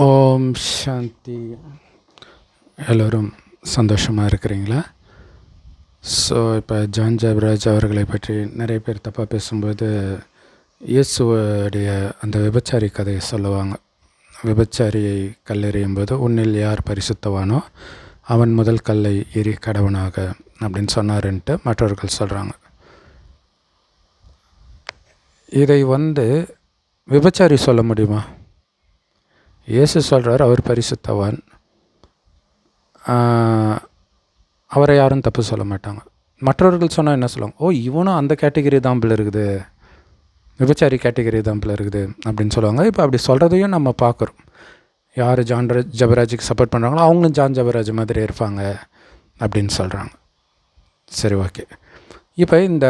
ஓம் சாந்தி. எல்லோரும் சந்தோஷமாக இருக்கிறீங்களா? ஸோ இப்போ ஜான் ஜாப்ராஜ் அவர்களை பற்றி நிறைய பேர் தப்பாக பேசும்போது இயேசுவுடைய அந்த விபச்சாரி கதையை சொல்லுவாங்க. விபச்சாரியை கல்லெறியும் போது உன்னில் யார் பரிசுத்தவானோ அவன் முதல் கல்லை எரி கடவனாக அப்படின்னு சொன்னாருன்ட்டு மற்றவர்கள் சொல்கிறாங்க இதை வந்து விபச்சாரி சொல்ல முடியுமா? இயேசு சொல்கிறார் அவர் பரிசுத்தவான். அவரை யாரும் தப்பு சொல்ல மாட்டாங்க. மற்றவர்கள் சொன்னால் என்ன சொல்லுவாங்க? ஓ இவனும் அந்த கேட்டகரி தாம்பில் இருக்குது. விபச்சாரி கேட்டகரி தாம்பில் இருக்குது அப்படின்னு சொல்லுவாங்க. இப்போ அப்படி சொல்கிறதையும் நம்ம பார்க்குறோம். யார் ஜான் ஜபராஜுக்கு சப்போர்ட் பண்ணுறாங்களோ அவங்களும் ஜான் ஜபராஜ் மாதிரி இருப்பாங்க அப்படின்னு சொல்கிறாங்க சரி ஓகே. இப்போ இந்த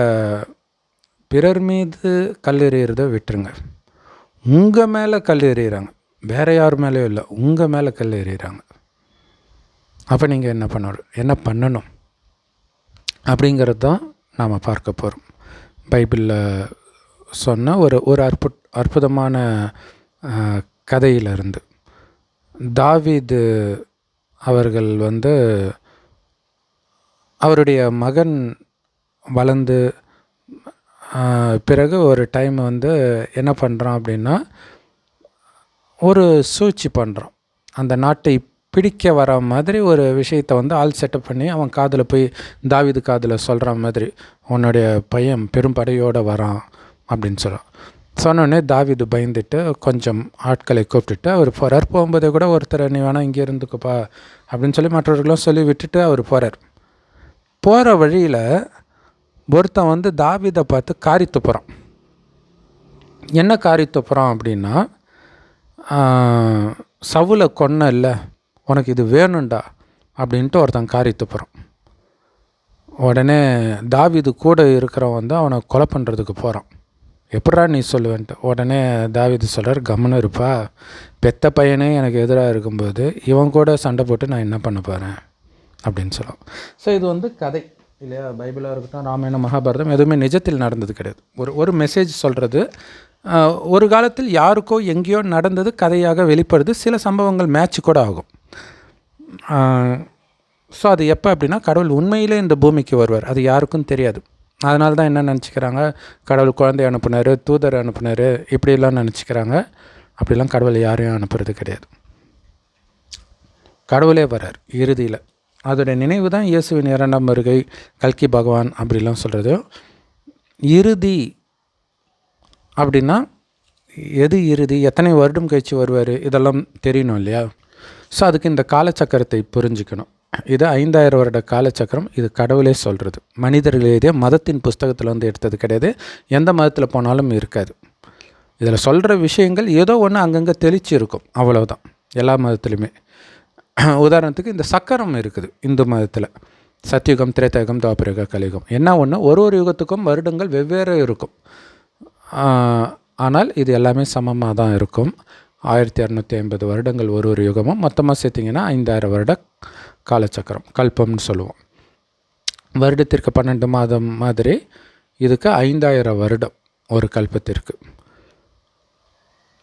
பிறர் மீது கல் எறிகிறத விட்டுருங்க. உங்கள் மேலே கல் எறிகிறாங்க வேறு யார் மேலேயும் இல்லை. உங்கள் மேலே கல் எறிகிறாங்க அப்போ நீங்கள் என்ன பண்ணணும்? என்ன பண்ணணும்? அப்படிங்கிறது தான் நாம் பார்க்க போகிறோம் பைபிளில் சொன்ன ஒரு ஒரு அற்பு அற்புதமான கதையிலிருந்து. தாவீது அவர்கள் வந்து அவருடைய மகன் வளர்ந்து பிறகு ஒரு டைம் வந்து என்ன பண்ணுறான் அப்படின்னா ஒரு சூழ்ச்சி பண்ணுறான் அந்த நாட்டை பிடிக்க வர மாதிரி ஒரு விஷயத்தை வந்து ஆள் செட்டப் பண்ணி அவன் காதில் போய் தாவிது காதில் சொல்கிற மாதிரி உன்னுடைய பையன் பெரும் படையோடு வரான் அப்படின்னு சொல்கிறான் சொன்னோடனே தாவிது பயந்துட்டு கொஞ்சம் ஆட்களை கூப்பிட்டுட்டு அவர் போகிறார் போகும்போதே கூட ஒருத்தர் நீ வேணால் இங்கே இருந்துக்குப்பா அப்படின்னு சொல்லி மற்றவர்களும் சொல்லி விட்டுட்டு அவர் போகிறார் போகிற வழியில் ஒருத்தன் வந்து தாவிதை பார்த்து காரி துப்புறான். என்ன காரி துப்புறான் அப்படின்னா சவுல கொன்ன இல்லை உனக்கு இது வேணும்டா அப்படின்ட்டு ஒருத்தன் காரி துப்புறான் உடனே தாவிது கூட இருக்கிறவன் வந்து அவனை கொலை பண்ணுறதுக்கு போகிறான் எப்படா நீ சொல்லுவேன்ட்டு. உடனே தாவீது சொல்கிறார் கவனம் இருப்பா. பெத்த பையனே எனக்கு எதிராக இருக்கும்போது இவன் கூட சண்டை போட்டு நான் என்ன பண்ண போகிறேன் அப்படின்னு சொல்லுவான் ஸோ இது வந்து கதை இல்லையா? பைபிளாக இருக்கட்டும் ராமாயணம் மகாபாரதம் எதுவுமே நிஜத்தில் நடந்தது கிடையாது. ஒரு ஒரு மெசேஜ் சொல்கிறது ஒரு காலத்தில் யாருக்கோ எங்கேயோ நடந்தது கதையாக வெளிப்படுது. சில சம்பவங்கள் மேட்ச் கூட ஆகும். ஸோ அது எப்போ அப்படின்னா கடவுள் உண்மையிலே இந்த பூமிக்கு வருவார். அது யாருக்கும் தெரியாது. அதனால தான் என்ன நினச்சிக்கிறாங்க? கடவுள் குழந்தை அனுப்புனார் தூதர் அனுப்புனார் இப்படிலாம் நினச்சிக்கிறாங்க. அப்படிலாம் கடவுள் யாரையும் அனுப்புறது கிடையாது. கடவுளே வரார் இறுதியில். அதோடைய நினைவு தான் இயேசுவின் இரண்டாம் வருகை கல்கி பகவான் அப்படிலாம் சொல்கிறது இறுதி அப்படின்னா எது இறுதி எத்தனை வருடம் கழிச்சு வருவார் இதெல்லாம் தெரியணும் இல்லையா? ஸோ அதுக்கு இந்த காலச்சக்கரத்தை புரிஞ்சுக்கணும். இது ஐந்தாயிரம் வருட காலச்சக்கரம் இது கடவுளே சொல்கிறது மனிதர்கள் எழுதிய மதத்தின் புஸ்தகத்தில் வந்து எடுத்தது கிடையாது. எந்த மதத்தில் போனாலும் இருக்காது. இதில் சொல்கிற விஷயங்கள் ஏதோ ஒன்று அங்கங்கே தெளிச்சு இருக்கும். அவ்வளோதான் எல்லா மதத்துலையுமே உதாரணத்துக்கு இந்த சக்கரம் இருக்குது இந்து மதத்தில். சத்தியுகம் திரேத்தயுகம் துவாபரயுக கலியுகம். என்ன ஒன்று ஒரு ஒரு யுகத்துக்கும் வருடங்கள் வெவ்வேறு இருக்கும். ஆனால் இது எல்லாமே சமமாக தான் இருக்கும். ஆயிரத்தி இரநூத்தி ஐம்பது வருடங்கள் ஒரு ஒரு யுகமும். மொத்தமாக சேர்த்திங்கன்னா ஐந்தாயிரம் வருட காலச்சக்கரம் கல்பம்னு சொல்லுவோம். வருடத்திற்கு பன்னெண்டு மாதம் மாதிரி இதுக்கு ஐந்தாயிரம் வருடம் ஒரு கல்பத்திற்கு.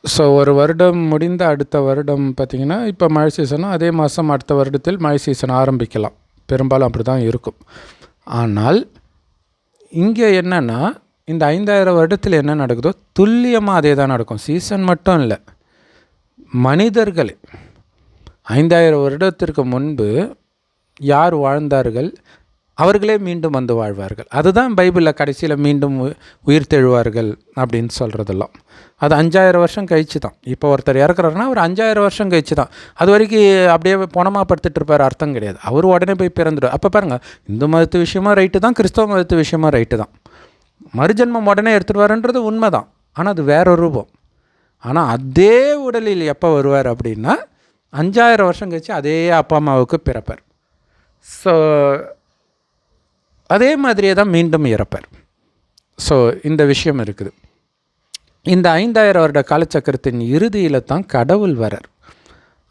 ஸோ ஒரு வருடம் முடிந்த அடுத்த வருடம் பார்த்திங்கன்னா இப்போ மழை சீசனும் அதே மாதம் அடுத்த வருடத்தில் மழை சீசன் ஆரம்பிக்கலாம். பெரும்பாலும் அப்படி தான் இருக்கும். ஆனால் இங்கே என்னென்னா இந்த ஐந்தாயிரம் வருடத்தில் என்ன நடக்குதோ துல்லியமாக அதே தான் நடக்கும். சீசன் மட்டும் இல்லை. மனிதர்கள் ஐந்தாயிரம் வருடத்திற்கு முன்பு யார் வாழ்ந்தார்கள்? அவர்களே மீண்டும் வந்து வாழ்வார்கள். அதுதான் பைபிளில் கடைசியில் மீண்டும் உ- உயிர் தெழுவார்கள் அப்படின்னு சொல்கிறதெல்லாம் அது அஞ்சாயிரம் வருஷம் கழிச்சு தான். இப்போ ஒருத்தர் இறக்குறாருன்னா அவர் அஞ்சாயிரம் வருஷம் கழிச்சு தான். அது வரைக்கும் அப்படியே பணமாக படுத்துட்டு இருப்பார் அர்த்தம் கிடையாது. அவர் உடனே போய் பிறந்துடும் அப்போ பாருங்கள் இந்து மதத்து விஷயமா ரைட்டு தான் கிறிஸ்தவ மதத்து விஷயமா ரைட்டு தான். மறுஜென்மம் உடனே எடுத்துகிட்டு வரன்றது உண்மை தான் ஆனால் அது வேற ரூபம். ஆனால் அதே உடலில் எப்போ வருவார் அப்படின்னா அஞ்சாயிரம் வருஷம் கழிச்சு அதே அப்பா அம்மாவுக்கு பிறப்பார். ஸோ அதே மாதிரியே தான் மீண்டும் இறப்பார். ஸோ இந்த விஷயம் இருக்குது. இந்த ஐந்தாயிரம் வருட காலச்சக்கரத்தின் இறுதியில் தான் கடவுள் வரார்.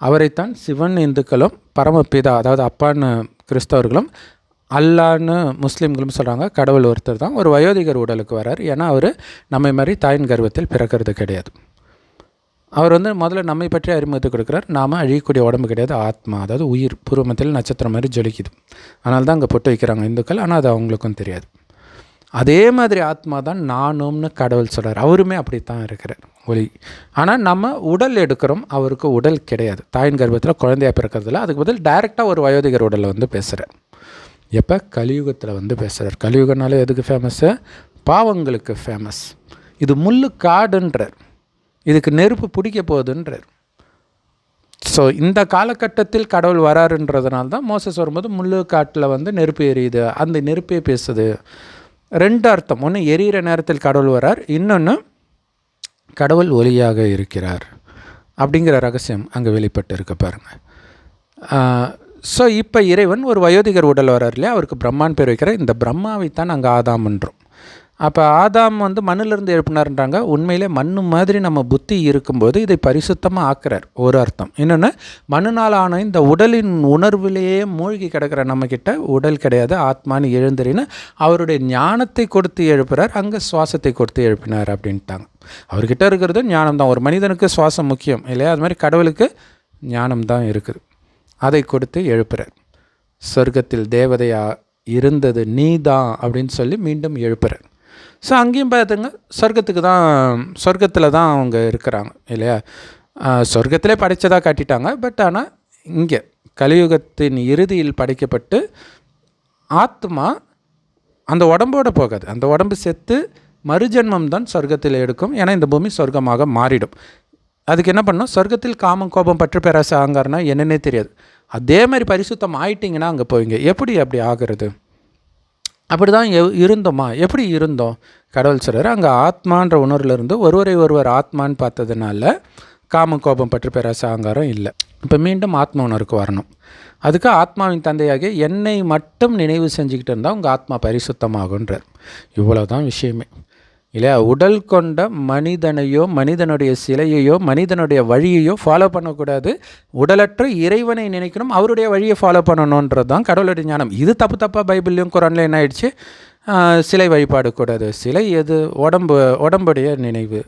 அவரைத்தான் சிவன் இந்துக்களும் பரமபிதா அதாவது அப்பான்னு கிறிஸ்தவர்களும் அல்லான்னு முஸ்லீம்களும் சொல்கிறாங்க கடவுள் ஒருத்தர் தான். ஒரு வயோதிகர் உடலுக்கு வரார். ஏன்னா அவர் நம்மை மாதிரி தாயின் கர்வத்தில் பிறக்கிறது கிடையாது. அவர் வந்து முதல்ல நம்மை பற்றி அறிமுகத்தை கொடுக்குறார். நாம் அழியக்கூடிய உடம்பு கிடையாது. ஆத்மா அதாவது உயிர் பூர்வமத்தில் நட்சத்திரம் மாதிரி ஜொலிக்குது. அதனால தான் அங்கே பொட்டு வைக்கிறாங்க இந்துக்கள். ஆனால் அது அவங்களுக்கும் தெரியாது. அதே மாதிரி ஆத்மா தான் நானும்னு கடவுள் சொல்கிறார் அவருமே அப்படித்தான் இருக்கிறார். ஒளி. ஆனால் நம்ம உடல் எடுக்கிறோம். அவருக்கு உடல் கிடையாது. தாயின் கர்ப்பத்தில் குழந்தையா பிறக்கிறதுல அதுக்கு பதில் டைரெக்டாக ஒரு வயோதிகர் உடலை வந்து பேசுகிறார் எப்போ? கலியுகத்தில் வந்து பேசுகிறார் கலியுகனாலே எதுக்கு ஃபேமஸ்ஸு பாவங்களுக்கு ஃபேமஸ் இது முள்ளு காடுன்றார் இதுக்கு நெருப்பு பிடிக்க போகுதுன்றார். ஸோ இந்த காலகட்டத்தில் கடவுள் வராருன்றதுனால தான் மோசஸ் வரும்போது முள்ளு காட்டில் வந்து நெருப்பு எரியுது. அந்த நெருப்பே பேசுது. ரெண்டு அர்த்தம். ஒன்று எரியிற நேரத்தில் கடவுள் வரார். இன்னொன்று கடவுள் ஒளியாக இருக்கிறார். அப்படிங்கிற ரகசியம் அங்கே வெளிப்பட்டு இருக்க பாருங்கள் ஸோ இப்போ இறைவன் ஒரு வயோதிகர் உடல் வரார் இல்லையா? அவருக்கு பிரம்மான் பேர் வைக்கிற இந்த பிரம்மாவை தான் நாங்கள் ஆதாம்ன்றோம் அப்போ ஆதாம் வந்து மண்ணிலிருந்து எழுப்பினார்ன்றாங்க. உண்மையிலே மண்ணு மாதிரி நம்ம புத்தி இருக்கும்போது இதை பரிசுத்தமாக ஆக்குறார். ஒரு அர்த்தம். இன்னொன்று மண்ணுனால் ஆன இந்த உடலின் உணர்விலேயே மூழ்கி கிடக்கிற நம்மக்கிட்ட உடல் கிடையாது. ஆத்மான்னு எழுந்துறின்னு அவருடைய ஞானத்தை கொடுத்து எழுப்புறார். அங்கே சுவாசத்தை கொடுத்து எழுப்பினார் அப்படின்ட்டாங்க. அவர்கிட்ட இருக்கிறது ஞானம் தான் ஒரு மனிதனுக்கு சுவாசம் முக்கியம் இல்லையா? அது மாதிரி கடவுளுக்கு ஞானம் தான் இருக்குது. அதை கொடுத்து எழுப்புறார். சொர்க்கத்தில் தேவதையாக இருந்தது நீ தான் அப்படின்னு சொல்லி மீண்டும் எழுப்புறார். ஸோ அங்கேயும் பார்த்துங்க சொர்க்கத்துக்கு தான் சொர்க்கத்தில் தான் அவங்க இருக்கிறாங்க இல்லையா? சொர்க்கத்திலே படைச்சதாக காட்டிட்டாங்க பட் ஆனால் இங்கே கலியுகத்தின் இறுதியில் படைக்கப்பட்டு ஆத்மா அந்த உடம்போட போகாது. அந்த உடம்பு செத்து மறுஜென்மம் தான் சொர்க்கத்தில் எடுக்கும் ஏன்னா இந்த பூமி சொர்க்கமாக மாறிடும். அதுக்கு என்ன பண்ணணும்? சொர்க்கத்தில் காமம் கோபம் பற்று பேராசை ஆங்காரனா என்னன்னே தெரியாது. அதே மாதிரி பரிசுத்தம் ஆயிட்டிங்கன்னா அங்கே போவீங்க. எப்படி அப்படி ஆகிறது? அப்படி தான் எவ் இருந்தோமா? எப்படி இருந்தோம்? கடவுள் சொல்கிறார் அங்கே ஆத்மான்ற உணர்விலிருந்து ஒருவரை ஒருவர் ஆத்மான்னு பார்த்ததுனால காம கோபம் பற்று பேராசை ஆங்காரம் இல்லை. இப்போ மீண்டும் ஆத்ம உணர்வுக்கு வரணும். அதுக்கு ஆத்மாவின் தந்தையாக என்னை மட்டும் நினைவு செஞ்சுக்கிட்டு இருந்தால் உங்கள் ஆத்மா பரிசுத்தமாகுன்றார் இவ்வளோ தான் விஷயமே. இல்லையா? உடல் கொண்ட மனிதனையோ மனிதனுடைய சிலையையோ மனிதனுடைய வழியையோ ஃபாலோ பண்ணக்கூடாது. உடலற்ற இறைவனை நினைக்கணும். அவருடைய வழியை ஃபாலோ பண்ணணுன்றது தான் கடவுளுடைய ஞானம். இது தப்பு தப்பாக பைபிள்லையும் குரான்ல என்ன ஆயிடுச்சு? சிலை வழிபாடு கூடாது. சிலை எது? உடம்பு உடம்புடைய நினைவு.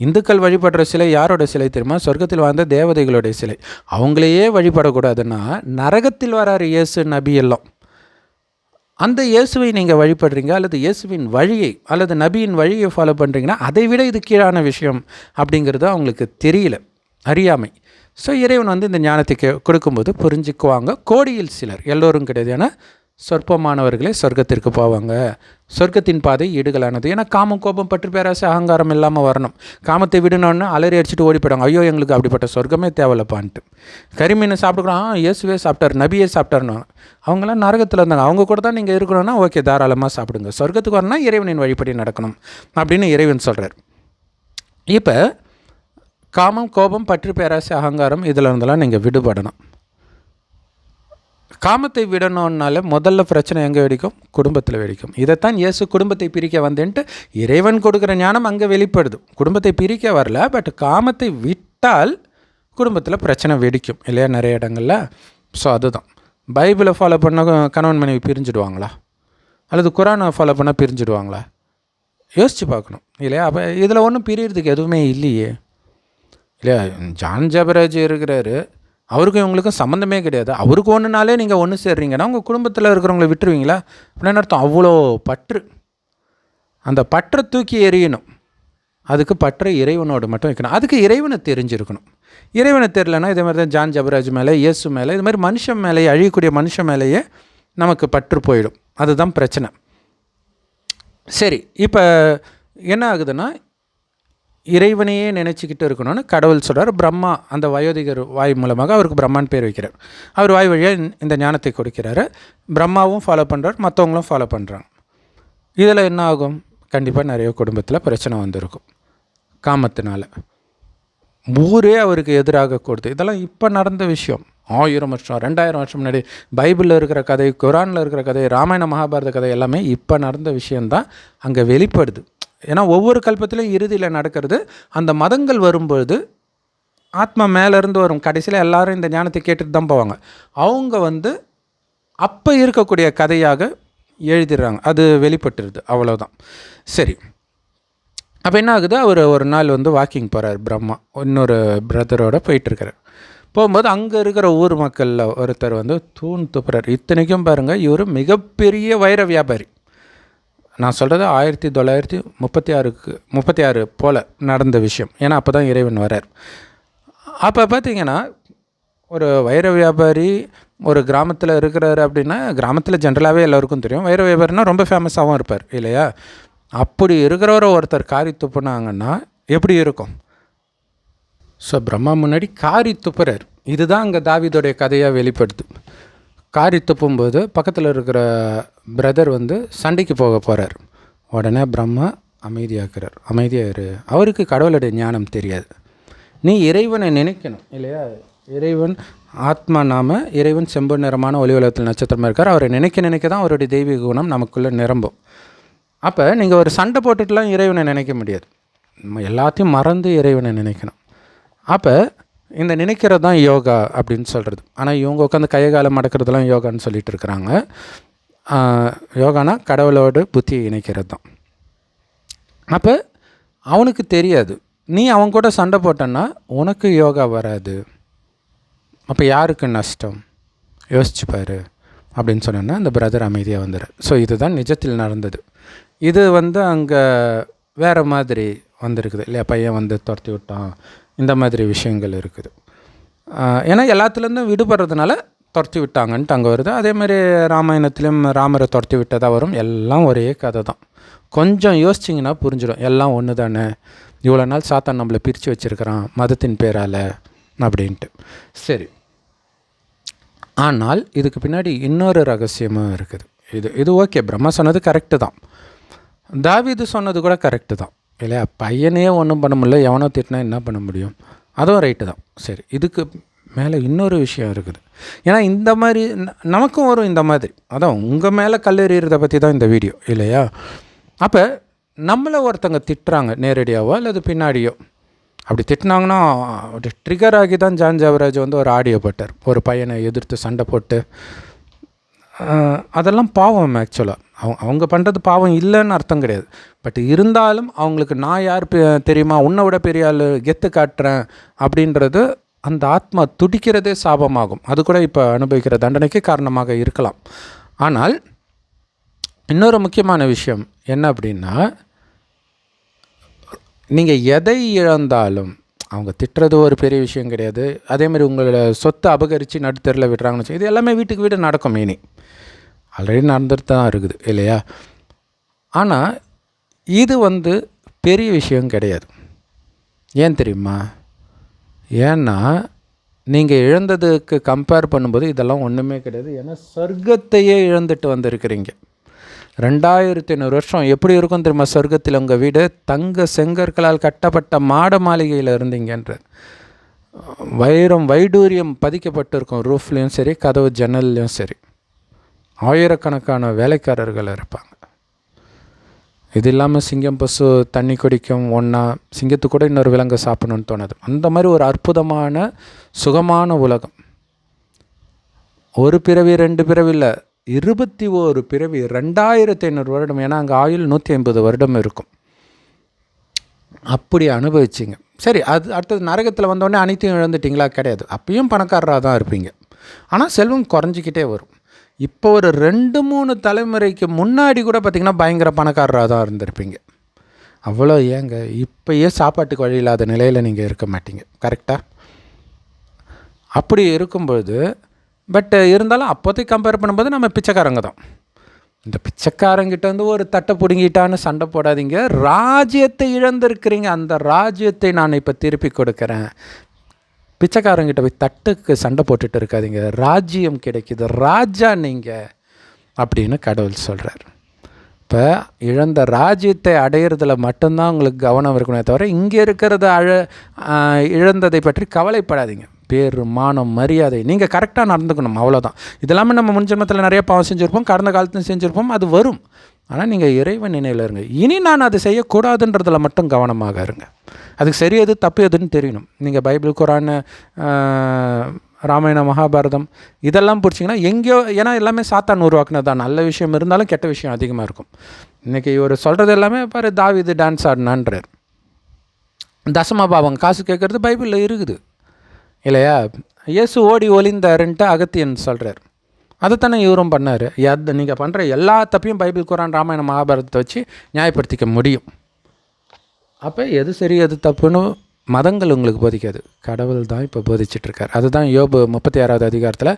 இந்துக்கள் வழிபடுற சிலை யாரோட சிலை தெரியுமா? சொர்க்கத்தில் வாழ்ந்த தேவதைகளுடைய சிலை. அவங்களையே வழிபடக்கூடாதுன்னா நரகத்தில் வராரு இயேசு நபி எல்லாம் அந்த இயேசுவை நீங்கள் வழிபடுறீங்க அல்லது இயேசுவின் வழியை அல்லது நபியின் வழியை ஃபாலோ பண்ணுறீங்கன்னா அதை விட இது கீழான விஷயம் அப்படிங்கிறது அவங்களுக்கு தெரியல. அறியாமை. ஸோ இறைவன் வந்து இந்த ஞானத்தை கே- கொடுக்கும்போது புரிஞ்சுக்குவாங்க. கோடியில் சிலர் எல்லோரும் கிடையாது. ஏன்னா சொற்பமானவர்களே சொர்க்கத்திற்கு போவாங்க. சொர்க்கத்தின் பாதை ஈடுகளானது. ஏன்னா காமம் கோபம் பற்று பேராசை அகங்காரம் இல்லாமல் வரணும். காமத்தை விடணும்னு அலறி அடிச்சுட்டு ஓடி போயிடுவாங்க. ஐயோ எங்களுக்கு அப்படிப்பட்ட சொர்க்கமே தேவையில்லப்பான்ட்டு. கரிமீனை சாப்பிட்டுக்கிறோம். ஆ இயேசுவே சாப்பிட்டார் நபியே சாப்பிட்டாருன்னு அவங்களாம் நரகத்தில் இருந்தாங்க. அவங்க கூட தான் நீங்கள் இருக்கணும்னா ஓகே தாராளமாக சாப்பிடுங்க. சொர்க்கத்துக்கு வரணும்னா இறைவனின் வழிபடி நடக்கணும் அப்படின்னு இறைவன் சொல்கிறார் இப்போ காமம் கோபம் பற்று பேராசை அகங்காரம் இதில் இருந்தெல்லாம் நீங்கள் விடுபடணும். காமத்தை விடணும்னால முதல்ல பிரச்சனை எங்கே வெடிக்கும்? குடும்பத்தில் வெடிக்கும். இதைத்தான் இயேசு குடும்பத்தை பிரிக்க வந்தேன்ட்டு இறைவன் கொடுக்குற ஞானம் அங்கே வெளிப்படுது. குடும்பத்தை பிரிக்க வரல பட் காமத்தை விட்டால் குடும்பத்தில் பிரச்சனை வெடிக்கும். இல்லையா? நிறைய இடங்களில். ஸோ அதுதான். பைபிளை ஃபாலோ பண்ண கணவன் மனைவி பிரிஞ்சுடுவாங்களா? அல்லது குரானை ஃபாலோ பண்ணால் பிரிஞ்சிடுவாங்களா? யோசித்து பார்க்கணும். இல்லையா? அப்போ இதில் ஒன்றும் பிரியறதுக்கு எதுவுமே இல்லையே. இல்லையா? ஜான் ஜபராஜ் இருக்கிறாரு. அவருக்கும் இவங்களுக்கும் சம்மந்தமே கிடையாது. அவருக்கு ஒன்றுனாலே நீங்கள் ஒன்று சேர்றீங்கன்னா உங்கள் குடும்பத்தில் இருக்கிறவங்கள விட்டுருவீங்களா? அப்படின்னு அர்த்தம். அவ்வளோ பற்று. அந்த பற்றை தூக்கி எறியணும். அதுக்கு பற்றை இறைவனோடு மட்டும் வைக்கணும். அதுக்கு இறைவனை தெரிஞ்சிருக்கணும். இறைவனை தெரிலனா இதே மாதிரி தான் ஜான் ஜபராஜ் மேலே இயேசு மேலே இது மாதிரி மனுஷன் மேலேயே அழியக்கூடிய மனுஷன் மேலேயே நமக்கு பற்று போயிடும். அதுதான் பிரச்சனை. சரி இப்போ என்ன ஆகுதுன்னா இறைவனையே நினச்சிக்கிட்டு இருக்கணும்னு கடவுள் சொல்கிறார் பிரம்மா அந்த வயோதிகர் வாய் மூலமாக அவருக்கு பிரம்மான்னு பேர் வைக்கிறார். அவர் வாய் வழியாக இந்த ஞானத்தை கொடுக்கிறாரு. பிரம்மாவும் ஃபாலோ பண்ணுறார் மற்றவங்களும் ஃபாலோ பண்ணுறாங்க இதில் என்ன ஆகும்? கண்டிப்பாக நிறைய குடும்பத்தில் பிரச்சனை வந்திருக்கும். காமத்தினால. ஊரே அவருக்கு எதிராக கொடுத்து இதெல்லாம் இப்போ நடந்த விஷயம். ஆயிரம் வருஷம் ரெண்டாயிரம் வருஷம் முன்னாடி பைபிளில் இருக்கிற கதை குரானில் இருக்கிற கதை ராமாயண மகாபாரத கதை எல்லாமே இப்போ நடந்த விஷயந்தான் அங்கே வெளிப்படுது. ஏன்னா ஒவ்வொரு கல்பத்திலையும் இறுதியில் நடக்கிறது. அந்த மதங்கள் வரும்பொழுது ஆத்மா மேலேருந்து வரும். கடைசியில் எல்லாரும் இந்த ஞானத்தை கேட்டுட்டு தான் போவாங்க. அவங்க வந்து அப்போ இருக்கக்கூடிய கதையாக எழுதிடுறாங்க. அது வெளிப்பட்டுருது. அவ்வளோதான் சரி. அப்போ என்ன ஆகுது? அவர் ஒரு நாள் வந்து வாக்கிங் போகிறார் பிரம்மா. இன்னொரு பிரதரோட போயிட்டுருக்காரு. போகும்போது அங்கே இருக்கிற ஊர் மக்களில் ஒருத்தர் வந்து தூண் துப்புறார். இத்தனைக்கும் பாருங்கள் இவர் மிகப்பெரிய வைர வியாபாரி. நான் சொல்கிறது ஆயிரத்தி தொள்ளாயிரத்தி முப்பத்தி ஆறுக்கு முப்பத்தி ஆறு போல் நடந்த விஷயம். ஏன்னா அப்போ தான் இறைவன் வரார் அப்போ பார்த்தீங்கன்னா ஒரு வைர வியாபாரி ஒரு கிராமத்தில் இருக்கிறாரு அப்படின்னா கிராமத்தில் ஜென்ரலாகவே எல்லோருக்கும் தெரியும். வைர வியாபாரினா ரொம்ப ஃபேமஸாகவும் இருப்பார் இல்லையா? அப்படி இருக்கிறவரை ஒருத்தர் காரி துப்புனாங்கன்னா எப்படி இருக்கும்? ஸோ பிரம்மா முன்னாடி காரி துப்புறார். இதுதான் அங்கே தாவிதோடைய கதையாக வெளிப்படுது. காரி துப்பும்போது பக்கத்தில் இருக்கிற பிரதர் வந்து சண்டைக்கு போக போகிறார் உடனே பிரம்மா அமைதியாக்குறார். அமைதியாக இரு. அவருக்கு கடவுளுடைய ஞானம் தெரியாது. நீ இறைவனை நினைக்கணும் இல்லையா? இறைவன் ஆத்மா நாம இறைவன் செம்பு நிறமான ஒளி உலகத்தில் நட்சத்திரமாக இருக்கார். அவரை நினைக்க நினைக்க தான் அவருடைய தெய்வீக குணம் நமக்குள்ளே நிரம்பும். அப்போ நீங்கள் ஒரு சண்டை போட்டுட்டுலாம் இறைவனை நினைக்க முடியாது. நம்ம எல்லாத்தையும் மறந்து இறைவனை நினைக்கணும். அப்போ இந்த நினைக்கிறது தான் யோகா அப்படின்னு சொல்கிறது ஆனால் இவங்க உட்காந்து கையை காலம் மடக்கிறதுலாம் யோகான்னு சொல்லிட்டு இருக்கிறாங்க. யோகானா கடவுளோடு புத்தியை இணைக்கிறது தான். அப்போ அவனுக்கு தெரியாது. நீ அவன் கூட சண்டை போட்டன்னா உனக்கு யோகா வராது. அப்போ யாருக்கு நஷ்டம்? யோசிச்சு அப்படின்னு சொன்னோன்னா அந்த பிரதர் அமைதியாக வந்துடு ஸோ இதுதான் நிஜத்தில் நடந்தது. இது வந்து அங்கே வேறு மாதிரி வந்திருக்குது. இல்லையா பையன் வந்து துரத்தி விட்டான். இந்த மாதிரி விஷயங்கள் இருக்குது. ஏன்னா எல்லாத்துலேருந்தும் விடுபடுறதுனால துரத்தி விட்டாங்கன்ட்டு அங்கே வருது. அதே மாதிரி ராமாயணத்துலேயும் ராமரை துரத்தி விட்டதாக வரும். எல்லாம் ஒரே கதை தான். கொஞ்சம் யோசிச்சிங்கன்னா புரிஞ்சிடும். எல்லாம் ஒன்று தானே. இவ்வளோ நாள் சாத்தான் நம்மளை பிரித்து வச்சுருக்கிறான் மதத்தின் பேரால் அப்படின்ட்டு. சரி. ஆனால் இதுக்கு பின்னாடி இன்னொரு ரகசியமும் இருக்குது. இது இது ஓகே. பிரம்மா சொன்னது கரெக்டு தான். தாவிது சொன்னது கூட கரெக்டு தான். இல்லையா? பையனே ஒன்றும் பண்ண முடியல எவனோ திட்டினா என்ன பண்ண முடியும்? அதுவும் ரைட்டு தான். சரி இதுக்கு மேலே இன்னொரு விஷயம் இருக்குது. ஏன்னா இந்த மாதிரி நமக்கும் வரும் இந்த மாதிரி. அதான் உங்கள் மேலே கல்லெறிகிறத பற்றி தான் இந்த வீடியோ இல்லையா? அப்போ நம்மளை ஒருத்தங்க திட்டுறாங்க நேரடியாவோ அல்லது பின்னாடியோ. அப்படி திட்டினாங்கன்னா ட்ரிகர் ஆகி தான் ஜான் ஜாவராஜ் வந்து ஒரு ஆடியோ போட்டார். ஒரு பையனை எதிர்த்து சண்டை போட்டு அதெல்லாம் பாவம் ஆக்சுவலாக அவங்க அவங்க பண்ணுறது பாவம் இல்லைன்னு அர்த்தம் கிடையாது. பட் இருந்தாலும் அவங்களுக்கு நான் யார் தெரியுமா? உன்னை விட பெரிய ஆள் கெத்து காட்டுறேன் அப்படின்றது அந்த ஆத்மா துடிக்கிறதே சாபமாகும். அது கூட இப்போ அனுபவிக்கிற தண்டனைக்கு காரணமாக இருக்கலாம். ஆனால் இன்னொரு முக்கியமான விஷயம் என்ன அப்படின்னா நீங்கள் எதை இழந்தாலும் அவங்க திட்டுறது ஒரு பெரிய விஷயம் கிடையாது. அதேமாதிரி உங்களோட சொத்தை அபகரித்து நடுத்தரில் விடுறாங்கன்னு வச்சு இது எல்லாமே வீட்டுக்கு வீடு நடக்கும் மெயினி ஆல்ரெடி நடந்துட்டு தான் இருக்குது இல்லையா? ஆனால் இது வந்து பெரிய விஷயம் கிடையாது. ஏன் தெரியுமா? ஏன்னா நீங்கள் இழந்ததுக்கு கம்பேர் பண்ணும்போது இதெல்லாம் ஒன்றுமே கிடையாது. ஏன்னா சொர்க்கத்தையே இழந்துட்டு வந்திருக்கிறீங்க. ரெண்டாயிரத்தி ஐநூறு வருஷம் எப்படி இருக்கும் தெரியுமா? சொர்க்கத்தில் உங்கள் வீடு? தங்க செங்கற்களால் கட்டப்பட்ட மாட மாளிகையில் இருந்தீங்கன்ற. வைரம் வைடூரியம் பதிக்கப்பட்டிருக்கும். ரூஃப்லேயும் சரி கதவு ஜன்னல்லையும் சரி. ஆயிரக்கணக்கான வேலைக்காரர்கள் இருப்பாங்க. இது இல்லாமல் சிங்கம் பசு தண்ணி குடிக்கும் ஒன்றா சிங்கத்து கூட இன்னொரு விலங்கு சாப்பிடணும்னு தோணுது. அந்த மாதிரி ஒரு அற்புதமான சுகமான உலகம். ஒரு பிறவி ரெண்டு பிறவி இல்லை. இருபத்தி ஓரு பிறவி ரெண்டாயிரத்தி ஐநூறு வருடம். ஏன்னா அங்கே ஆயுள் நூற்றி ஐம்பது வருடம் இருக்கும். அப்படி அனுபவிச்சிங்க. சரி அது அடுத்தது நரகத்தில் வந்தோடனே அனைத்தையும் இழந்துட்டிங்களா? கிடையாது. அப்பயும் பணக்காரராக தான் இருப்பீங்க. ஆனால் செல்வம் குறைஞ்சிக்கிட்டே வரும். இப்போ ஒரு ரெண்டு மூணு தலைமுறைக்கு முன்னாடி கூட பார்த்திங்கன்னா பயங்கர பணக்காரராக தான் இருந்திருப்பீங்க. அவ்வளோ ஏங்க இப்போயே சாப்பாட்டுக்கு வழி இல்லாத நிலையில் நீங்கள் இருக்க மாட்டீங்க. கரெக்டாக அப்படி இருக்கும்பொழுது பட் uh, இருந்தாலும் அப்போதைக்கு கம்பேர் பண்ணும்போது நம்ம பிச்சைக்காரங்க தான். இந்த பிச்சைக்காரங்கிட்ட வந்து ஒரு தட்டை பிடுங்கிட்டான்னு சண்டை போடாதீங்க. ராஜ்யத்தை இழந்திருக்கிறீங்க. அந்த ராஜ்யத்தை நான் இப்போ திருப்பி கொடுக்குறேன். பிச்சைக்காரங்கிட்ட போய் தட்டுக்கு சண்டை போட்டுட்டு இருக்காதீங்க. ராஜ்யம் கிடைக்குது. ராஜா நீங்கள் அப்படின்னு கடவுள் சொல்கிறார் இப்போ இழந்த ராஜ்யத்தை அடையிறதுல மட்டும்தான் உங்களுக்கு கவனம் இருக்கணுமே தவிர இங்கே இருக்கிறத அழ இழந்ததை பற்றி கவலைப்படாதீங்க. பேர் மானம் மரியாதை நீங்கள் கரெக்டாக நடந்துக்கணும். அவ்வளோதான் இதெல்லாமே நம்ம முன்ஜென்மத்தில் நிறைய பாவம் செஞ்சுருப்போம் கடந்த காலத்துலையும் செஞ்சுருப்போம் அது வரும். ஆனால் நீங்கள் இறைவன் நினைவில் இருங்க. இனி நான் அதை செய்யக்கூடாதுன்றதில் மட்டும் கவனமாக இருங்க. அதுக்கு சரி எது தப்பு எதுன்னு தெரியணும். நீங்கள் பைபிள் குரான் ராமாயணம் மகாபாரதம் இதெல்லாம் பிடிச்சிங்கன்னா எங்கேயோ ஏன்னா எல்லாமே சாத்தான் உருவாக்குனது தான் நல்ல விஷயம் இருந்தாலும் கெட்ட விஷயம் அதிகமாக இருக்கும். இன்றைக்கி இவர் சொல்கிறது எல்லாமே பாரு தாவிது டான்ஸ் ஆடினான்றார். தசமபாவம் காசு கேட்குறது பைபிளில் இருக்குது. இல்லையா? இயேசு ஓடி ஒளிந்தாருன்ட்டு அகத்தியன் சொல்கிறார் அதைத்தானே இவரும் பண்ணார். எத் நீங்கள் பண்ணுற எல்லா தப்பையும் பைபிள் குரான் ராமாயணம் மகாபாரதத்தை வச்சு நியாயப்படுத்திக்க முடியும். அப்போ எது சரி எது தப்புன்னு மதங்கள் உங்களுக்கு போதிக்காது. கடவுள் தான் இப்போ போதிச்சிட்ருக்கார். அதுதான் யோபு முப்பத்தி ஆறாவது அதிகாரத்தில்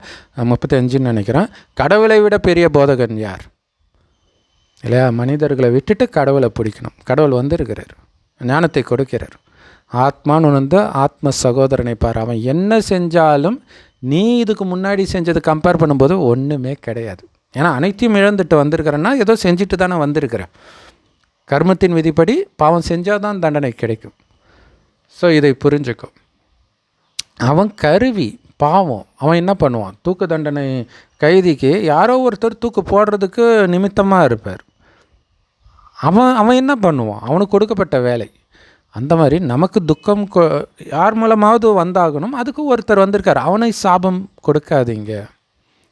முப்பத்தி அஞ்சுன்னு நினைக்கிறேன். கடவுளை விட பெரிய போதகன் யார்? இல்லையா? மனிதர்களை விட்டுட்டு கடவுளை பிடிக்கணும். கடவுள் வந்திருக்கிறார். ஞானத்தை கொடுக்கிறார். ஆத்மான்னு உணர்ந்த ஆத்ம சகோதரனை பாரு. அவன் என்ன செஞ்சாலும் நீ இதுக்கு முன்னாடி செஞ்சது கம்பேர் பண்ணும்போது ஒன்றுமே கிடையாது. ஏன்னா அனைத்தையும் இழந்துட்டு வந்திருக்கிறேன்னா ஏதோ செஞ்சுட்டு தானே வந்திருக்கிறேன். கர்மத்தின் விதிப்படி பாவம் செஞ்சால் தான் தண்டனை கிடைக்கும். ஸோ இதை புரிஞ்சுக்கும் அவன் கருவி பாவம். அவன் என்ன பண்ணுவான்? தூக்கு தண்டனை கைதிக்கு யாரோ ஒருத்தர் தூக்கு போடுறதுக்கு நிமித்தமாக இருப்பார். அவன் அவன் என்ன பண்ணுவான்? அவனுக்கு கொடுக்கப்பட்ட வேலை. அந்த மாதிரி நமக்கு துக்கம் கொ யார் மூலமாவது வந்தாகணும் அதுக்கு ஒருத்தர் வந்திருக்கார். அவனை சாபம் கொடுக்காதீங்க.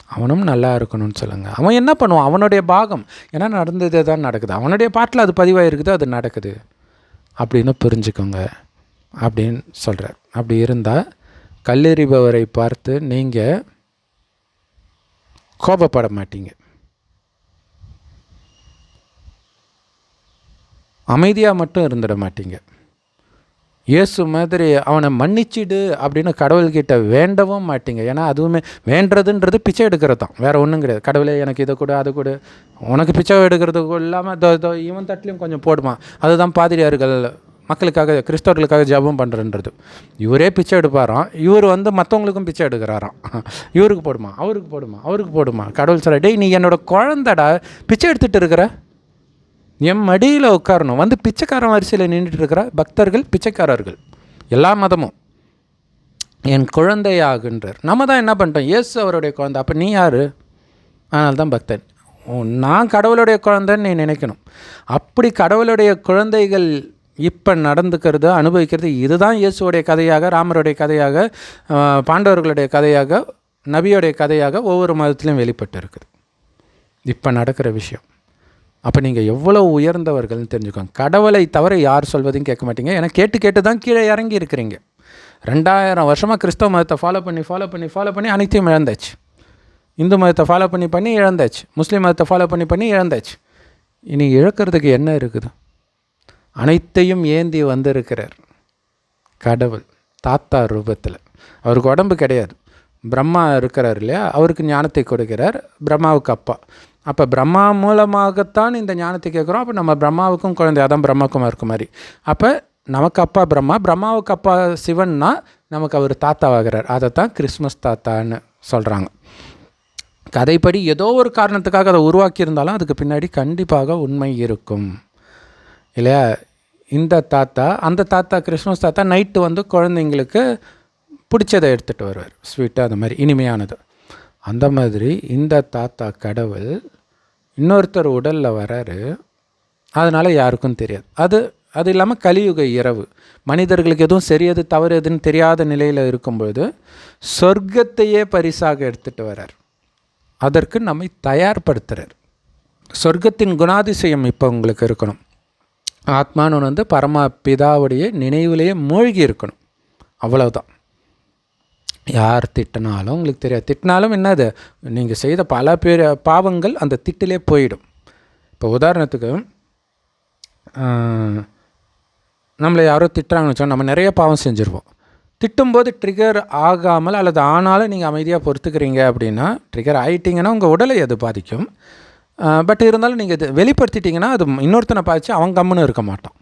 அவனும் நல்லா இருக்கணும்னு சொல்லுங்கள் அவன் என்ன பண்ணுவான்? அவனுடைய பாகம். ஏன்னா நடந்ததே தான் நடக்குது. அவனுடைய பாட்டில் அது பதிவாயிருக்குது அது நடக்குது. அப்படின்னு புரிஞ்சுக்கோங்க. அப்படின்னு சொல்கிறார் அப்படி இருந்தால் கல்லெறிபவரை பார்த்து நீங்கள் கோபப்பட மாட்டீங்க. அமைதியாக மட்டும் இருந்துட மாட்டீங்க. இயேசு மாதிரி அவனை மன்னிச்சிடு அப்படின்னு கடவுள்கிட்ட வேண்டவும் மாட்டீங்க. ஏன்னா அதுவுமே வேண்டதுன்றது பிச்சை எடுக்கிறது தான். வேறு ஒன்றும் கிடையாது. கடவுளே எனக்கு இதை கொடு அது கூட. உனக்கு பிச்சை எடுக்கிறது இல்லாமல் தோ தோ இவன் தட்டிலையும் கொஞ்சம் போடுமா? அதுதான் பாதிரியார்கள் மக்களுக்காக கிறிஸ்தவர்களுக்காக ஜபம் பண்ணுறன்றது இவரே பிச்சை எடுப்பாராம். இவர் வந்து மற்றவங்களுக்கும் பிச்சை எடுக்கிறாராம். இவருக்கு போடுமா? அவருக்கு போடுமா? அவருக்கு போடுமா? கடவுள் சொல்ல டேய் நீ என்னோட குழந்தடா பிச்சை எடுத்துகிட்டு இருக்கிற? என் மடியில் உட்காரணும். வந்து பிச்சைக்காரன் வரிசையில் நின்றுட்டு இருக்கிற பக்தர்கள் பிச்சைக்காரர்கள். எல்லா மதமும். என் குழந்தையாகுன்றார். நம்ம தான் என்ன பண்ணிட்டோம்? இயேசு அவருடைய குழந்தை. அப்போ நீ யார்? அதனால தான் பக்தன். ஓ, நான் கடவுளுடைய குழந்தைன்னு நீ நினைக்கணும். அப்படி கடவுளுடைய குழந்தைகள் இப்போ நடந்துக்கிறது அனுபவிக்கிறது இதுதான் இயேசுவோடைய கதையாக ராமருடைய கதையாக பாண்டவர்களுடைய கதையாக நபியோடைய கதையாக ஒவ்வொரு மதத்திலும் வெளிப்பட்டு இருக்குது இப்போ நடக்கிற விஷயம். அப்போ நீங்கள் எவ்வளோ உயர்ந்தவர்கள்னு தெரிஞ்சுக்கோங்க. கடவுளை தவிர யார் சொல்வதையும் கேட்க மாட்டீங்க. ஏன்னா கேட்டு கேட்டு தான் கீழே இறங்கி இருக்கிறீங்க. ரெண்டாயிரம் வருஷமாக கிறிஸ்தவ மதத்தை ஃபாலோ பண்ணி ஃபாலோ பண்ணி ஃபாலோ பண்ணி அனைத்தையும் இழந்தாச்சு. இந்து மதத்தை ஃபாலோ பண்ணி பண்ணி இழந்தாச்சு. முஸ்லீம் மதத்தை ஃபாலோ பண்ணி பண்ணி இழந்தாச்சு. இனி இழக்கிறதுக்கு என்ன இருக்குது? அனைத்தையும் ஏந்தி வந்திருக்கிறார் கடவுள் தாத்தா ரூபத்தில். அவருக்கு உடம்பு கிடையாது. பிரம்மா இருக்கிறார் இல்லையா? அவருக்கு ஞானத்தை கொடுக்கிறார். பிரம்மாவுக்கு அப்பா. அப்போ பிரம்மா மூலமாகத்தான் இந்த ஞானத்தை கேட்குறோம். அப்போ நம்ம பிரம்மாவுக்கும் குழந்தை அதான் பிரம்மகுமாருக்கு மாதிரி. அப்போ நமக்கு அப்பா பிரம்மா பிரம்மாவுக்கு அப்பா சிவன்னா நமக்கு அவர் தாத்தாவாகிறார். அதை தான் கிறிஸ்மஸ் தாத்தான்னு சொல்கிறாங்க கதைப்படி ஏதோ ஒரு காரணத்துக்காக அதை உருவாக்கியிருந்தாலும் அதுக்கு பின்னாடி கண்டிப்பாக உண்மை இருக்கும். இல்லையா? இந்த தாத்தா அந்த தாத்தா கிறிஸ்மஸ் தாத்தா நைட்டு வந்து குழந்தைங்களுக்கு பிடிச்சதை எடுத்துகிட்டு வருவார். ஸ்வீட்டு அது மாதிரி இனிமையானது. அந்த மாதிரி இந்த தாத்தா கடவுள் இன்னொருத்தர் உடலில் வராரு. அதனால் யாருக்கும் தெரியாது. அது அது இல்லாமல் கலியுக இரவு. மனிதர்களுக்கு எதுவும் சரியது தவறு எதுன்னு தெரியாத நிலையில் இருக்கும்பொழுது சொர்க்கத்தையே பரிசாக எடுத்துகிட்டு வரார். அதற்கு நம்மை தயார்படுத்துகிறார் சொர்க்கத்தின் குணாதிசயம் இப்போ உங்களுக்கு இருக்கணும். ஆத்மானு வந்து பரமா பிதாவுடைய நினைவிலேயே மூழ்கி இருக்கணும். அவ்வளவுதான். யார் திட்டினாலும் உங்களுக்கு தெரியாது. திட்டினாலும் என்னது? நீங்கள் செய்த பல பேர் பாவங்கள் அந்த திட்டிலே போயிடும். இப்போ உதாரணத்துக்கு நம்மளை யாரோ திட்டுறாங்கன்னு வச்சோம் நம்ம நிறைய பாவம் செஞ்சுருவோம். திட்டும்போது ட்ரிகர் ஆகாமல் அல்லது ஆனாலும் நீங்கள் அமைதியாக பொறுத்துக்கிறீங்க அப்படின்னா ட்ரிகர் ஆகிட்டிங்கன்னா உங்கள் உடலை அது பாதிக்கும். பட் இருந்தாலும் நீங்கள் இது வெளிப்படுத்திட்டிங்கன்னா அது இன்னொருத்தனை பாதிச்சு அவன் கம்முன்னு இருக்க மாட்டான்.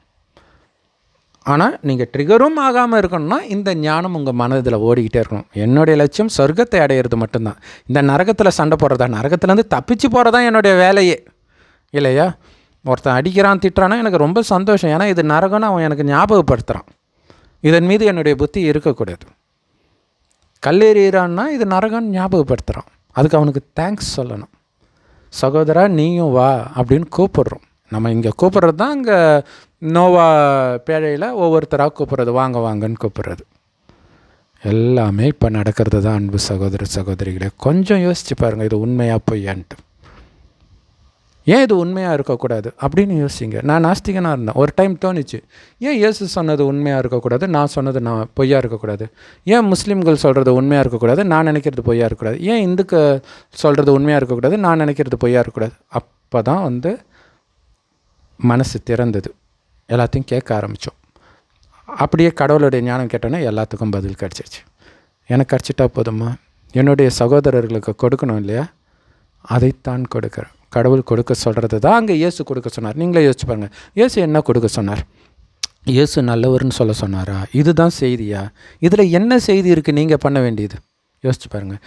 ஆனால் நீங்கள் ட்ரிகரும் ஆகாமல் இருக்கணும்னா இந்த ஞானம் உங்கள் மனதில் ஓடிக்கிட்டே இருக்கணும். என்னுடைய லட்சியம் சொர்க்கத்தை அடையிறது மட்டும்தான். இந்த நரகத்தில் சண்டை போடுறதா? நரகத்துலேருந்து தப்பிச்சு போகிறதா என்னுடைய வேலையே. இல்லையா? ஒருத்தன் அடிக்கிறான் திட்டுறான்னா எனக்கு ரொம்ப சந்தோஷம். ஏன்னா இது நரகம்னு அவன் எனக்கு ஞாபகப்படுத்துகிறான் இதன் மீது என்னுடைய புத்தி இருக்கக்கூடாது கல்லெறிகிறான்னா இது நரகம்னு ஞாபகப்படுத்துகிறான் அதுக்கு அவனுக்கு தேங்க்ஸ் சொல்லணும். சகோதரா நீயும் வா அப்படின்னு கூப்பிடுறோம். நம்ம இங்கே கூப்பிட்றது தான் இங்கே நோவா பேழையில் ஒவ்வொருத்தராக கூப்பிட்றது வாங்க வாங்கன்னு கூப்பிட்றது. எல்லாமே இப்போ நடக்கிறது தான் அன்பு சகோதர சகோதரிகளை. கொஞ்சம் யோசிச்சு பாருங்கள் இது உண்மையாக பொய்யான்ட்டு. ஏன் இது உண்மையாக இருக்கக்கூடாது அப்படின்னு யோசிங்க. நான் நாஸ்திகனாக இருந்தேன். ஒரு டைம் தோணுச்சு ஏன் இயேசு சொன்னது உண்மையாக இருக்கக்கூடாது? நான் சொன்னது நான் பொய்யாக இருக்கக்கூடாது. ஏன் முஸ்லீம்கள் சொல்கிறது உண்மையாக இருக்கக்கூடாது? நான் நினைக்கிறது பொய்யாக இருக்கக்கூடாது. ஏன் இந்துக்கு சொல்கிறது உண்மையாக இருக்கக்கூடாது? நான் நினைக்கிறது பொய்யாக இருக்கக்கூடாது? அப்போ தான் வந்து மனசு திறந்தது. எல்லாத்தையும் கேட்க ஆரம்பித்தோம். அப்படியே கடவுளுடைய ஞானம் கேட்டோன்னே எல்லாத்துக்கும் பதில் கிடச்சிருச்சு. எனக்கு கிடச்சிட்டா போதுமா? என்னுடைய சகோதரர்களுக்கு கொடுக்கணும் இல்லையா? அதைத்தான் கொடுக்குறேன் கடவுள் கொடுக்க சொல்கிறது தான் அங்கே இயேசு கொடுக்க சொன்னார். நீங்களே யோசிச்சு பாருங்கள் இயேசு என்ன கொடுக்க சொன்னார்? இயேசு நல்லவர்னு சொல்ல சொன்னாரா? இதுதான் செய்தியா? இதில் என்ன செய்தி இருக்குது நீங்கள் பண்ண வேண்டியது. யோசிச்சு பாருங்கள்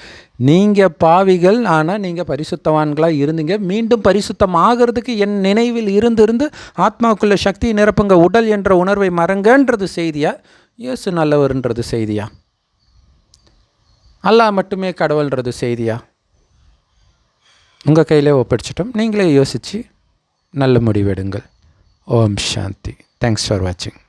நீங்கள் பாவிகள் ஆனால் நீங்கள் பரிசுத்தவான்களாக இருந்தீங்க. மீண்டும் பரிசுத்தம் ஆகிறதுக்கு என் நினைவில் இருந்திருந்து ஆத்மாவுக்குள்ள சக்தி நிரப்புங்க உடல் என்ற உணர்வை மறங்கன்றது செய்தியா? இயேசு நல்லவர்ன்றது செய்தியா? அல்லாஹ் மட்டுமே கடவுள்ன்றது செய்தியா? உங்கள் கையிலே ஒப்படைச்சிட்டோம். நீங்களே யோசித்து நல்ல முடிவெடுங்கள். ஓம் சாந்தி. தேங்க்ஸ் ஃபார் வாட்சிங்